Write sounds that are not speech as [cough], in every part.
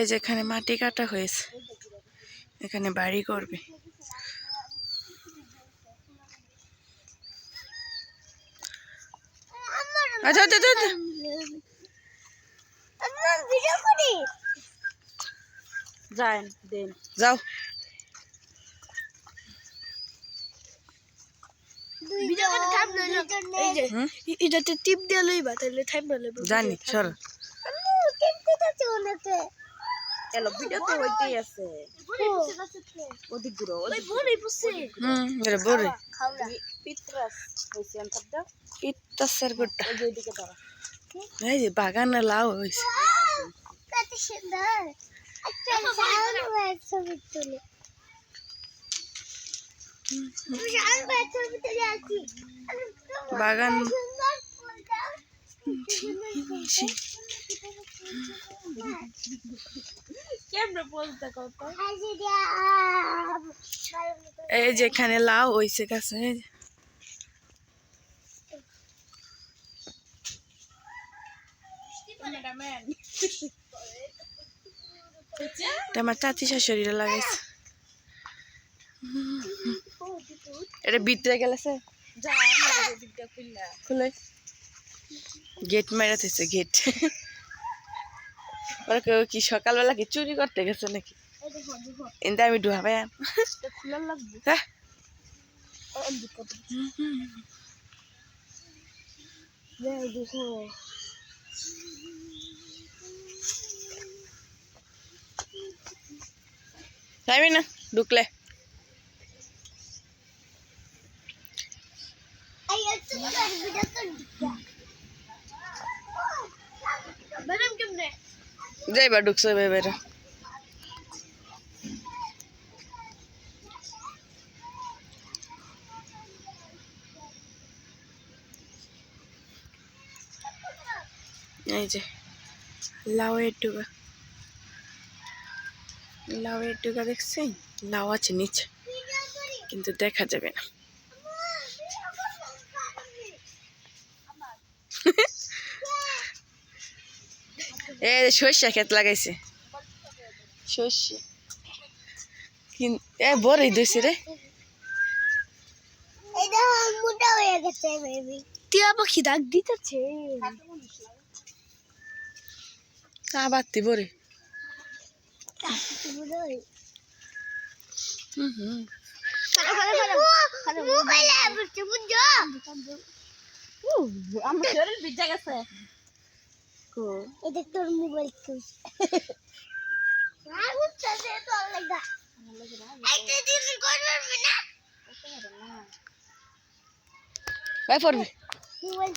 এই যে এখানে মাটি কাটা হয়েছে। এখানে বাড়ি করবে। আচ্ছা আচ্ছা আচ্ছা, যান দেন। যাও। হুম? এটাতে টিপ এলো ভিডিও তো হইতেই আছে। ওদিক ঘুরো ওদিক হুম এটা বড়। পিত্রাস হইছে আনতার দাও। ইত্তাসের গুড়টা। ওই যে ওইদিকে দাঁড়া এই যে বাগানে লাউ হয়েছে কত সুন্দর। একটা সাউন্ড ছবি ছবি তুলে বাগান। কেমনে বলতে কত এই যে এখানে লাউ। ক্যামেরাম্যান এটা আমার চাচি শাশুড়িরা লাগাইছে। এটা ভিতরে গেলেছে? খুলে। গেট মেরা গেট। ওরা কেউ কি সকালবেলা কি চুরি করতে গেছে নাকি কিন্তু আমি ডুহা ভাই এটা খোলা লাগবে হ্যাঁ যাবি না ঢুকলে আই ম্যাডাম কেমনে যাইবা ঢুকছে বেবেরা এই যে, লাউয়ের ডুগা। লাউয়ের ডুগা দেখছেন? লাউ আছে নিচে, কিন্তু দেখা যাবে না। এ সর্ষে ক্ষেত লাগাইছে। সর্ষে? এ বড়ই দিয়েছে রে। টিয়া পাখি ডাক দিতেছে। আবার তি বড়ি হুম হুম। আমার শরীর ভিজা গেছে। কো। এটা তোর মোবাইল তো লাগা এইটা দিন করবে না? ভাই পড়বি মোবাইল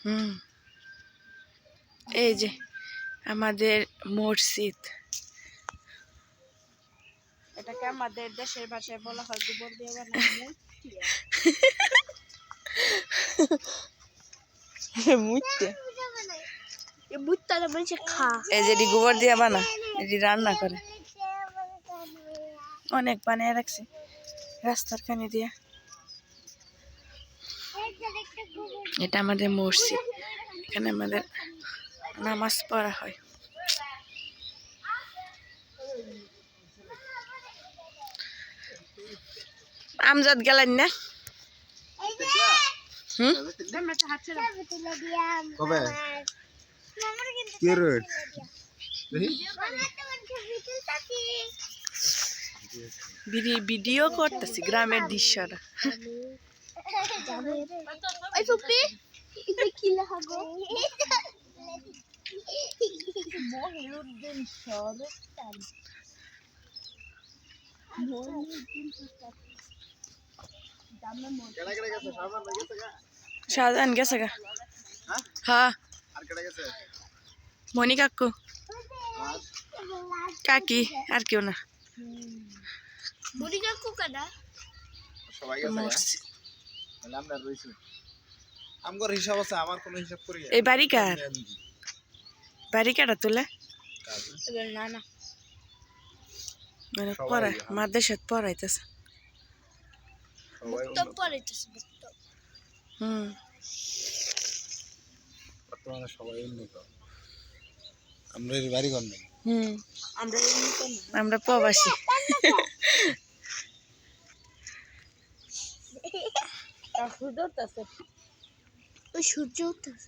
হুম। এই যে আমাদের মসজিদ। এটাকে আমাদের দেশের ভাষায় বলা হয় গোবর দিয়ে বানানো [laughs] মুইতে এ বুটটা বলছে খা। এই যে এটি গোবর দিয়ে বানা এটি রান্না করে। অনেক বানিয়ে রাখছে রাস্তার কানে দিয়ে। এটা আমাদের মসজিদ এখানে আমাদের নামাজ পড়া হয়। আমজাদ গেলেন না? হুম? কবে? কি রেট ভিডিও করতেছি গ্রামের দৃশ্যটা। কি লাগাবো মহিউদ্দিন সরকার কেডা কেডা গেছে সাবান গেছে গা শাহজাহান গেছে গা। হ্যাঁ আর মনি কাকু কাকি আর কেউ না। বুড়ি কাকু কাদা। সবাই গেছে গা। মসজিদ। তাহলে আমরা রইছি আমগর হিসাব আছে আমার কোনো হিসাব করি এই বাড়ি কার? বাড়ি কাটা তোলে? না না মানে। পড়াইতেছে। সবাই পড়াইতেছে তো হুম। বর্তমানে সবাই উন্নত আমরা বাড়ি ঘর নেই হুম। আমরা প্রবাসী। [laughs] কাকু ধরতেছে ওই সূর্য উঠতেছে